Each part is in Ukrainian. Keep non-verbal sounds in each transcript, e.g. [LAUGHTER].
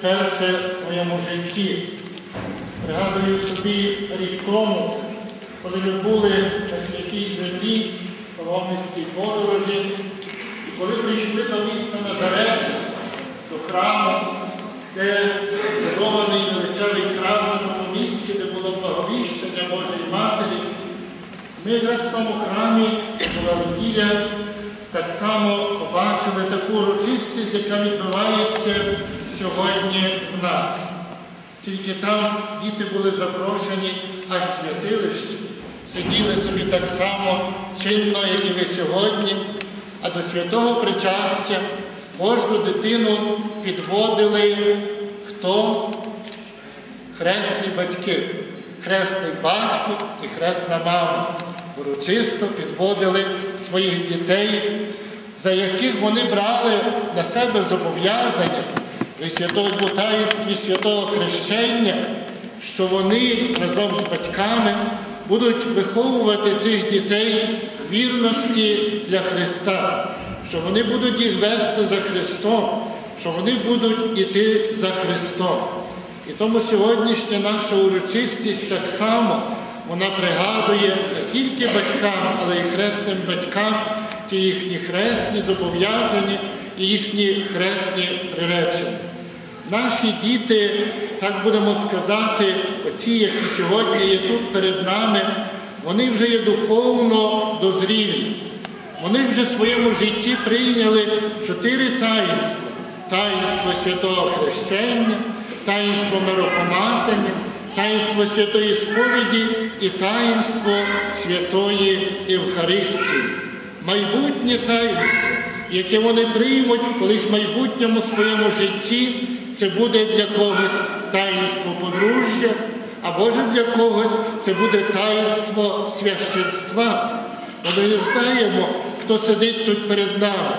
перше в своєму житті. Пригадую собі рік тому, коли ми були на святій землі, паломницькій подорожі, і коли прийшли до міста Назарет, до храму, де збудований величавий храм на тому місці, де було благовіщення Божої Матері, ми в тому храмі була неділя, так само побачили таку урочистість, яка відбувається сьогодні в нас. Тільки там діти були запрошені аж святилищі, сиділи собі так само чинно, як і ви сьогодні, а до святого причастя кожну дитину підводили хто? Хресні батьки, хресний батько і хресна мама. Урочисто підводили своїх дітей, за яких вони брали на себе зобов'язання при святому таїнстві святого хрещення, що вони разом з батьками будуть виховувати цих дітей вірності для Христа, що вони будуть їх вести за Христом, що вони будуть іти за Христом. І тому сьогоднішня наша урочистість так само вона пригадує не тільки батькам, але й хресним батькам ті їхні хресні зобов'язання і їхні хресні приречення. Наші діти, так будемо сказати, оці, які сьогодні є тут перед нами, вони вже є духовно дозрілі. Вони вже в своєму житті прийняли чотири таїнства: таїнство святого хрещення, таїнство миропомазання, таїнство святої сповіді і таїнство святої Євхаристії. Майбутнє таїнство, яке вони приймуть колись в майбутньому своєму житті, це буде для когось таїнство подружжя, а може для когось це буде таїнство священства. Бо ми не знаємо, хто сидить тут перед нами.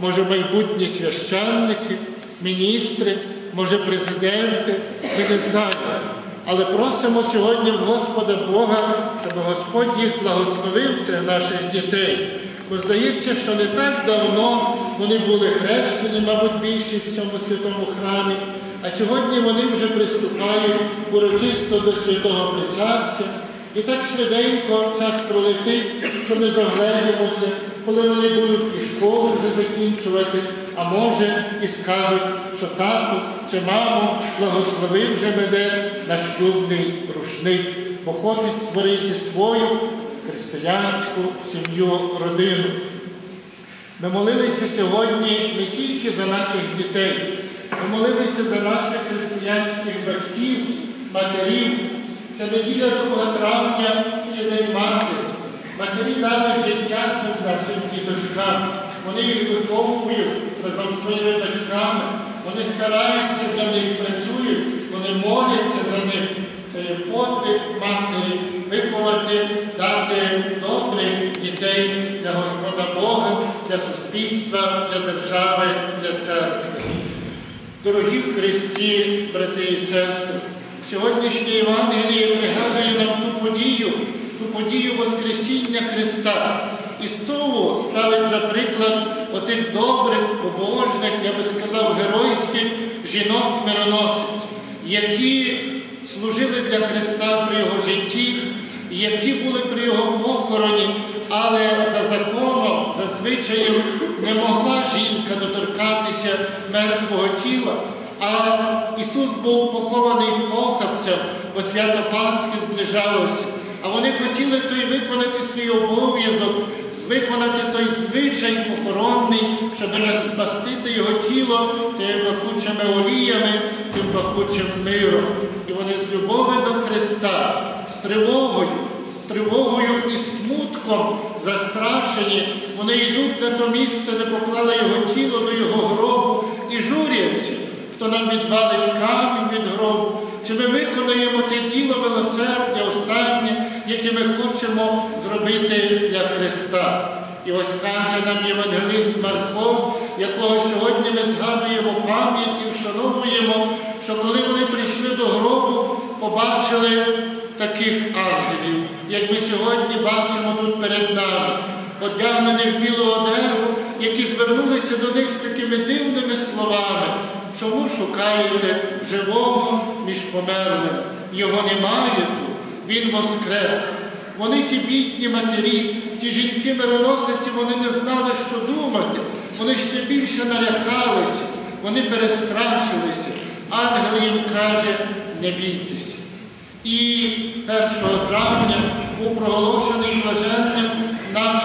Може майбутні священники, міністри, може президенти, ми не знаємо. Але просимо сьогодні Господа Бога, щоб Господь їх благословив, це наших дітей. Бо здається, що не так давно вони були хрещені, мабуть, більшість в цьому святому храмі, а сьогодні вони вже приступають урочисто до святого причастя. І так швиденько час пролетить, що ми загледимося, коли вони будуть і школу вже закінчувати, а може і скажуть, що тату чи маму благословив вже мене на шлюбний рушник, бо хочуть створити свою християнську сім'ю, родину. Ми молилися сьогодні не тільки за наших дітей, ми молилися за наших християнських батьків, матерів. Це неділя 2 травня є День Матері. Матері дали життя цим нашим діточкам. Вони їх виховують разом з своїми батьками. Вони стараються для них, працюють, вони моляться за них. Це є подвиг матері виховати, дітей для Господа Бога, для суспільства, для держави, для церкви. Дорогі в Христі, брати і сестри, сьогоднішнє Євангеліє пригадує нам ту подію, ту подію Воскресіння Христа. І з того ставить за приклад отих добрих, побожних, я би сказав, геройських жінок-мироносиць, які служили для Христа при Його житті, які були при Його похороні, але за законом, за звичаєм не могла жінка доторкатися мертвого тіла. А Ісус був похований похабцем, бо свято Пасхи зближалося. А вони хотіли той виконати свій обов'язок, виконати той звичай похоронний, щоб спастити його тіло тими бахучими оліями, тим бахучим миром. І вони з любові до Христа, з тривогою, тривогою і смутком застрашені, вони йдуть на то місце, де поклали його тіло до його гробу і журяться, хто нам відвалить камінь від гробу. Чи ми виконаємо те діло милосердя останнє, яке ми хочемо зробити для Христа? І ось каже нам Євангелист Марко, якого сьогодні ми згадуємо пам'ять і вшановуємо, що коли вони прийшли до гробу, побачили таких ангелів, як ми сьогодні бачимо тут перед нами, одягнених в білу одежу, які звернулися до них з такими дивними словами. чому шукаєте живого між померлим? Його немає тут, Він воскрес. Вони ті бідні матері, ті жінки мироносиці, вони не знали, що думати. Вони ще більше налякалися, вони перестрашилися. Ангел їм каже, не бійтеся. І 1 травня був проголошений блаженним наш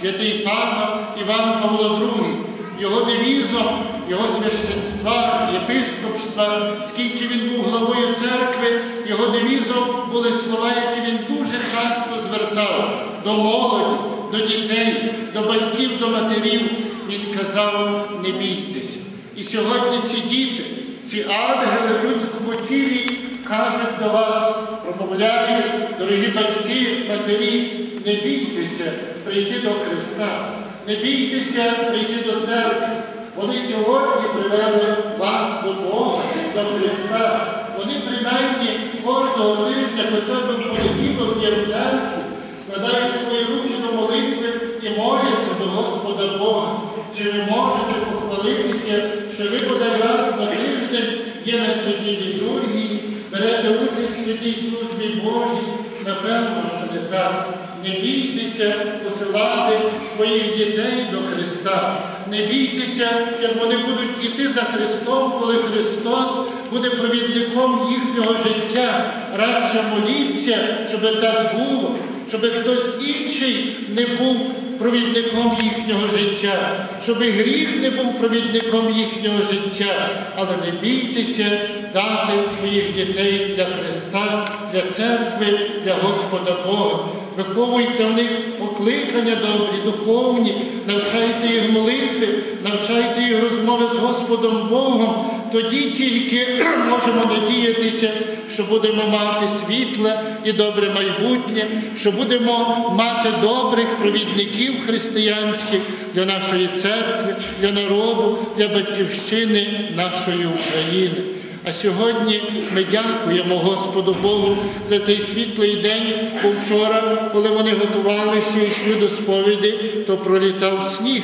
святий Папа Іван Павло II. Його девізом, його священства, єпископства, скільки він був главою церкви, його девізом були слова, які він дуже часто звертав до молоді, до дітей, до батьків, до матерів. Він казав, не бійтеся. І сьогодні ці діти, ці ангели в людському тілі кажуть до вас, промовляють, дорогі батьки, матері, не бійтеся прийти до Христа, не бійтеся прийти до церкви. Вони сьогодні привели вас до Бога, до Христа. Вони принаймні кожного тижня, хоча б понеділок є в церкві, складають свої руки до молитви і моляться до Господа Бога. Чи ви можете похвалитися, що ви бодай раз на тиждень є на святій літургії, берете участь в святій службі Божій? Напевно, що не так. Не бійтеся посилати своїх дітей до Христа. Не бійтеся, як вони будуть йти за Христом, коли Христос буде провідником їхнього життя. Радше моліться, щоб так було, щоб хтось інший не був провідником їхнього життя, щоб гріх не був провідником їхнього життя, але не бійтеся дати своїх дітей для Христа, для церкви, для Господа Бога. Виховуйте в них покликання добрі, духовні, навчайте їх молитви, навчайте їх розмови з Господом Богом. Тоді тільки [CLEARS THROAT] можемо надіятися, що будемо мати світле і добре майбутнє, що будемо мати добрих провідників християнських для нашої церкви, для народу, для батьківщини нашої України. А сьогодні ми дякуємо Господу Богу за цей світлий день, бо вчора, коли вони готувалися і йшли до сповіді, то пролітав сніг.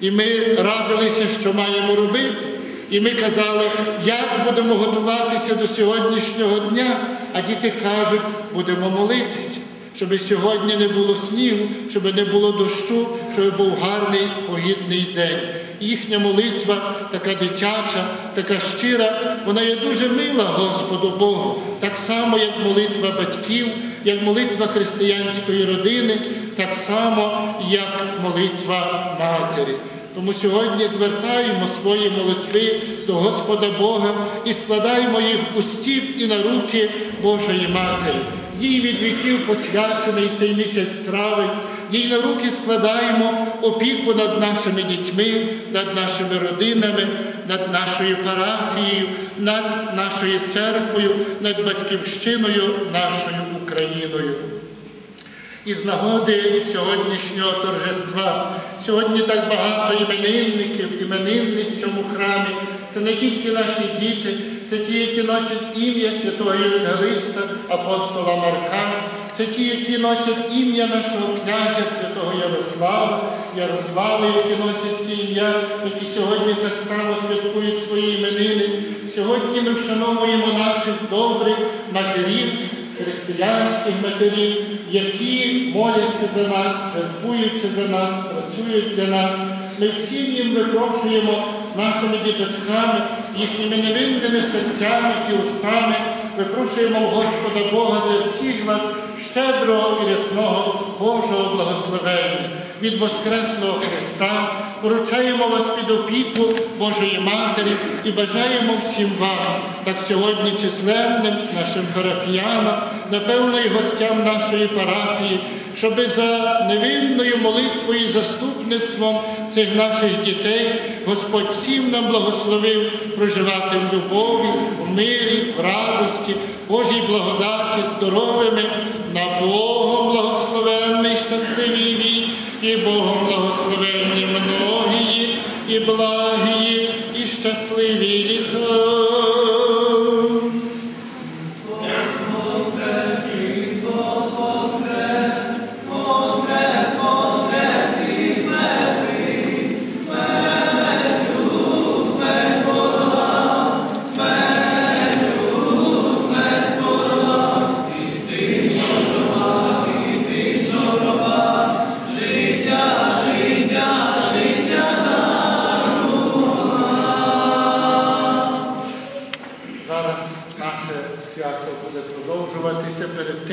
І ми радилися, що маємо робити. І ми казали, як будемо готуватися до сьогоднішнього дня, а діти кажуть, будемо молитися, щоб сьогодні не було снігу, щоб не було дощу, щоб був гарний погідний день. Їхня молитва така дитяча, така щира, вона є дуже мила Господу Богу, так само, як молитва батьків, як молитва християнської родини, так само, як молитва матері. Тому сьогодні звертаємо свої молитви до Господа Бога і складаємо їх у стіп і на руки Божої Матері. Їй від віків посвячений цей місяць травень, їй на руки складаємо опіку над нашими дітьми, над нашими родинами, над нашою парафією, над нашою церквою, над батьківщиною нашою Україною. Із нагоди сьогоднішнього торжества. Сьогодні так багато іменинників, іменинниць в цьому храмі. Це не тільки наші діти, це ті, які носять ім'я святого Євангелиста, апостола Марка, це ті, які носять ім'я нашого князя святого Ярослава, Ярослава, які носять ці ім'я, які сьогодні так само святкують свої іменини. Сьогодні ми вшановуємо наших добрих матерів християнських матерів, які моляться за нас, жертвуються за нас, працюють для нас. Ми всім їм випрошуємо нашими діточками, їхніми невинними серцями і устами, випрошуємо Господа Бога для всіх вас щедрого і рясного Божого благословення від Воскресного Христа, поручаємо вас під опіку Божої Матері і бажаємо всім вам, так сьогодні численним нашим парафіянам, напевно, і гостям нашої парафії, щоби за невинною молитвою і заступництвом цих наших дітей Господь всім нам благословив проживати в любові, в мирі, в радості, Божій благодаті, здоровими, на Богом і Богом благословенні многії, і благії, і щасливі літа.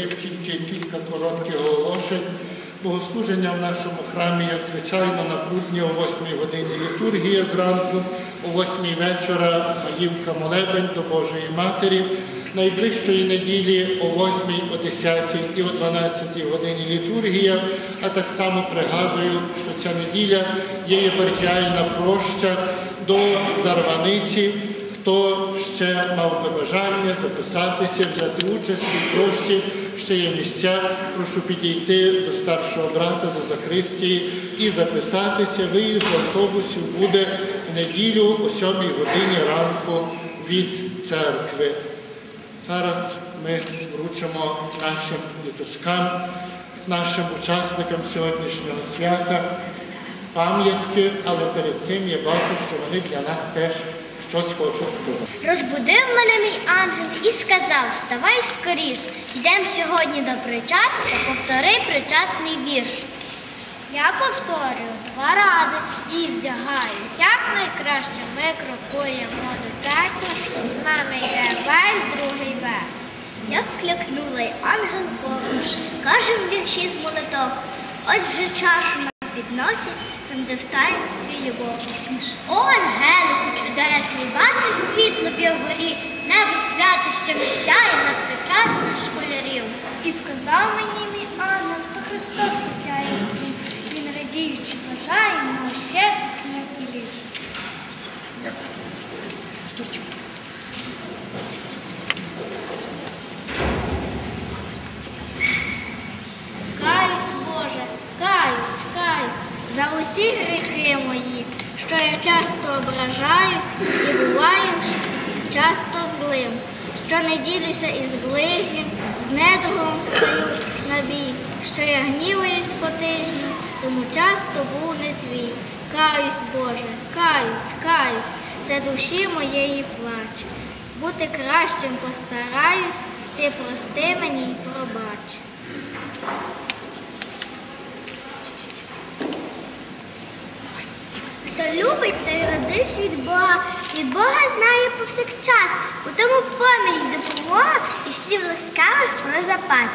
Тільки кілька коротких оголошень. Богослуження в нашому храмі, як звичайно, на будні о 8 годині літургія зранку, о 8 вечора маївка молебень до Божої Матері. Найближчої неділі о 8, о 10 і о 12 годині літургія, а так само пригадую, що ця неділя є єпархіальна проща до Зарваниці. Хто ще мав би бажання записатися, взяти участь у прощі, ще є місця, прошу підійти до старшого брата, до Захристії і записатися. Виїзд автобусів буде в неділю о 7 годині ранку від церкви. Зараз ми вручимо нашим діточкам, нашим учасникам сьогоднішнього свята пам'ятки, але перед тим я бачу, що вони для нас теж щось хочуть сказати. Розбудив мене мій ангел і сказав, вставай скоріш, йдемо сьогодні до причастя, повтори причасний вірш. Я повторюю два рази і вдягаюсь, як найкраще ми крокуємо до церкви, з нами йде весь другий верх. Я вклякнула, й ангел помож, каже в вірші з молитов, ось же чашу нам підносять, там де в таїнстві любов. О, ангелику чудесний, бачиш світло б'є небо свято, що сяє над причасних школярів. І сказав мені мій ангел, то Христос осяє світ, він радіючи бажає мого щедрих днів і літ. Каюсь, Боже, каюсь, каюсь за усі гріхи мої, що я часто ображаюсь і буваю часто злим, що не ділюся із ближнім, з недугом стаю на бій, що я гніваюсь по тижню, тому часто був не твій. Каюсь, Боже, каюсь, каюсь, це душі моєї плач. Бути кращим постараюсь, ти прости мені й пробач. Любить, той родився від Бога, від Бога знає повсякчас, у тому поміч допомога і слів ласкавих про запас.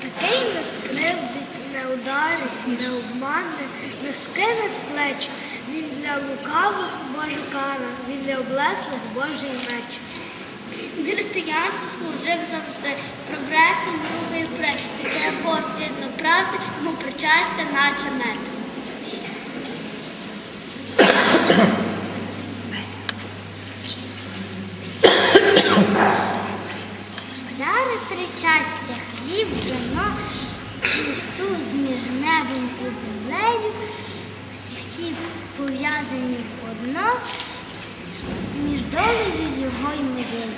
Такий не скривдить, не ударить, не обмане, не скине з плеч. Він для лукавих Божа кара, він для облеслих Божий меч. Християнство служив завжди прогресом другої при, таке послідно правди, йому причастя, наче мед. Дари причастя, хліб, вино, Ісус між небом і землею, всі пов'язані одно, між долею його й моєю.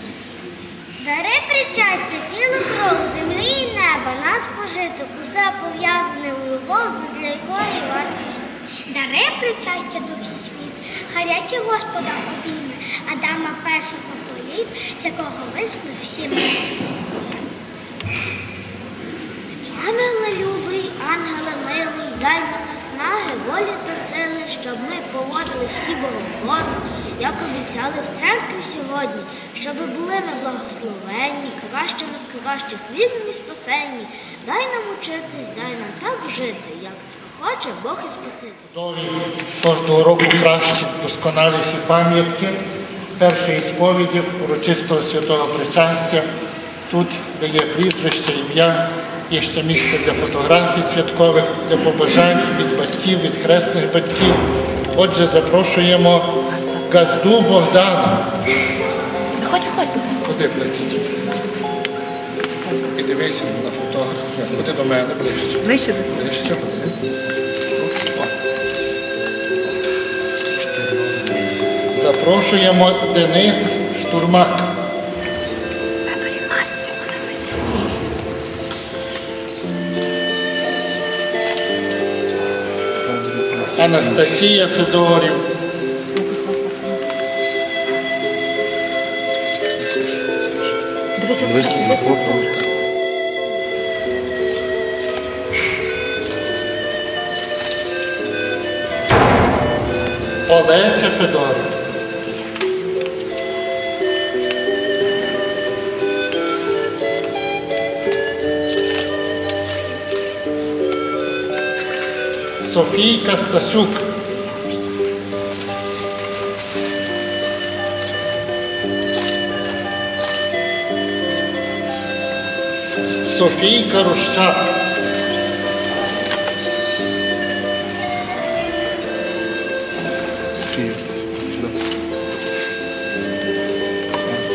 Дари причастя, тіло кров, землі і неба, нас пожиток, усе пов'язане в любов, для якої варто жити. Дари причастя духи світ, гарячі Господа обійме, Адама першого політ, з якого висну всі ми. Ангеле любий, ангеле милий, дай нам наснаги, волі та сили, щоб ми поводили всі богоугодно, як обіцяли в церкві сьогодні, щоб були ми благословенні, кращими з кращих вірні спасенні. Дай нам учитись, дай нам так жити, як це хоче Бог і Спаситель. Кожного року кращі, досконаліші пам'ятки першої сповіді урочистого святого причастя. Тут, де є прізвище, ім'я, є ще місце для фотографій святкових, для побажань від батьків, від хресних батьків. Отже, запрошуємо газду Богдана. Ходь, ходь. Ходи ближче. І дивися на. Ходи до мене ближче. Ближче до Ближче. Запрошуємо Денис Штурмак. Анастасія Федорів. Sofia Castaciuc. Sofia Karushchak.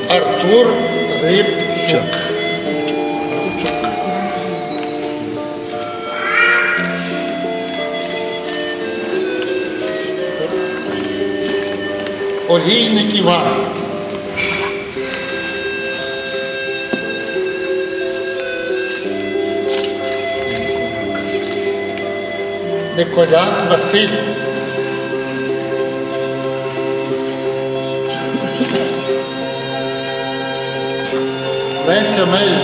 Arthur Rip origine que vale. Nicolás Basílio. Lécia Meira.